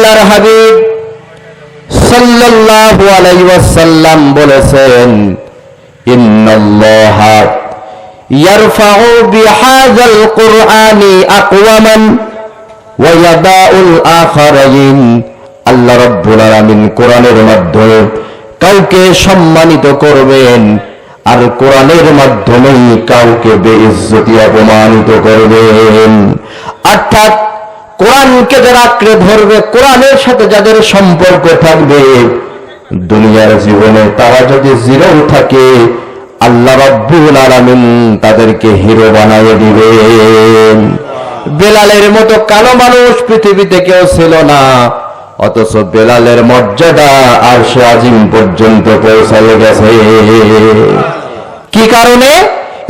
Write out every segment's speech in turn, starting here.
আল্লাহর হাবিব সাল্লাল্লাহু আলাইহি ওয়াসাল্লাম বলেছেন, ইন্নাল্লাহা ইয়ারফাউ বিহাযাল কুরআনি আকওয়ামান ওয়া ইয়াদাউল আখারাইন। আল্লাহ রাব্বুল আলামিন কোরআনের মাধ্যমে কাউকে সম্মানিত করবেন আর কোরআনের মাধ্যমেই কাউকে বেইজ্জতি অপমানিত করবেন। অর্থাৎ কোরআনকে যারা আঁকড়ে ধরবে, কোরআনের সাথে যাদের সম্পর্ক থাকবে, দুনিয়ার জীবনে তারা যদি জিরো থাকে, আল্লাহ রব্বুল আলামিন তাদেরকে হিরো বানায় দিবেন বেলালের মতো কালো মানুষ পৃথিবীতে কেউ ছিল না, অথচ বেলালের মর্যাদা আর সে আজিম পর্যন্ত পৌঁছায় গেছে। কি কারণে?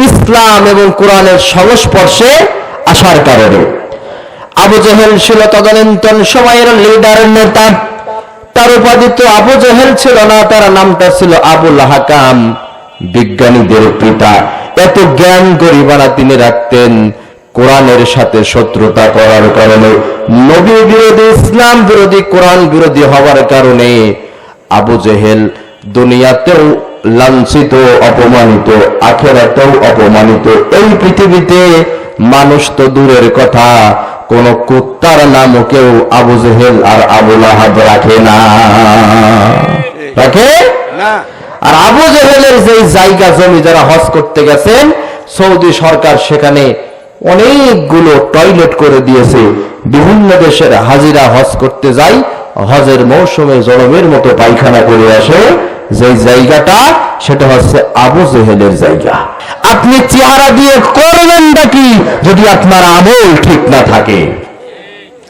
ইসলাম এবং কোরআনের সংস্পর্শে আসার কারণে। আবু জেহেল ছিল তদানীন্তন সময়ের লিডার নেতা। তার উপাধি তো আবু জেহেল ছিল না, তার নামটা ছিল আবুল হাকাম। বিজ্ঞানীদের পিতা এত জ্ঞান গরিবানা তিনি রাখতেন। কোরআনের সাথে শত্রুতা করার কারণে নবী বিরোধী, ইসলাম বিরোধী, কোরআন বিরোধী হওয়ার কারণে আবু জেহেল দুনিয়াতেও লাঞ্ছিত, অপমানিত, আখেরাতেও অপমানিত। এই পৃথিবীতে মানুষ তো দূরের কথা। কোন কুত্তার নামও কেউ আবু জেহেল আর আবুল আহাব রাখে না। রাখে? না। আর আবু জেহেলের যে জায়গা জমি যারা হজ করতে গেছেন সৌদি সরকার সেখানে অনেকগুলো টয়লেট করে দিয়েছে। বিভিন্ন দেশের হাজিরা হজ করতে যায় হজের মৌসুমে জনমের মতো পায়খানা করে আসে। যে জায়গাটা সেটা হচ্ছে আবু জেহেলের জায়গা। আপনি চেহারা দিয়ে করবেন নাকি যদি আপনার আমল ঠিক না থাকে?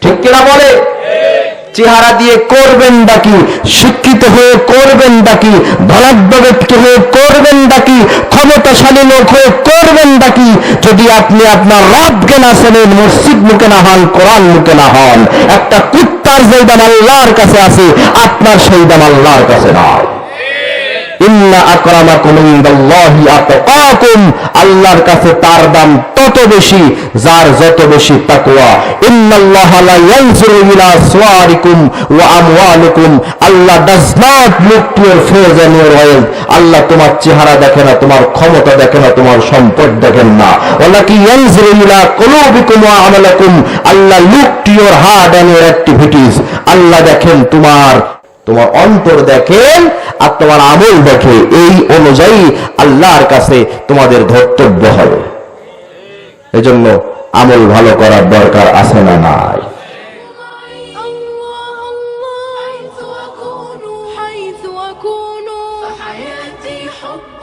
ঠিক কিনা বলে? চেহারা দিয়ে করবেন ডাকি শিক্ষিত হয়ে করবেন ডাকি ধনাঢ্য হয়ে করবেন ডাকি ক্ষমতাশালী লোক হয়ে করবেন ডাকি যদি আপনি আপনার রবকে না চেনেন মসজিদ মুখে না হন, কোরআন মুখে না হন, একটা কুত্তার যেই দাম আল্লাহর কাছে আছে, আপনার সেই দাম আল্লাহর কাছে নয়। আল্লাহর কাছে তার দাম তত বেশি, যার যত বেশি আল্লাহ আল্লাহ তোমার চেহারা দেখে না, তোমার ক্ষমতা দেখে না, তোমার সম্পদ দেখেন না। Allah look to your heart activities আল্লাহ দেখেন তোমার তোমার অন্তর দেখেন আর তোমার আমল দেখে এই অনুযায়ী আল্লাহর কাছে তোমাদের ধর্তব্য হবে এজন্য আমল ভালো করার দরকার আছে না নাই الله الله حيث أكون حيث أكون فحياتي حب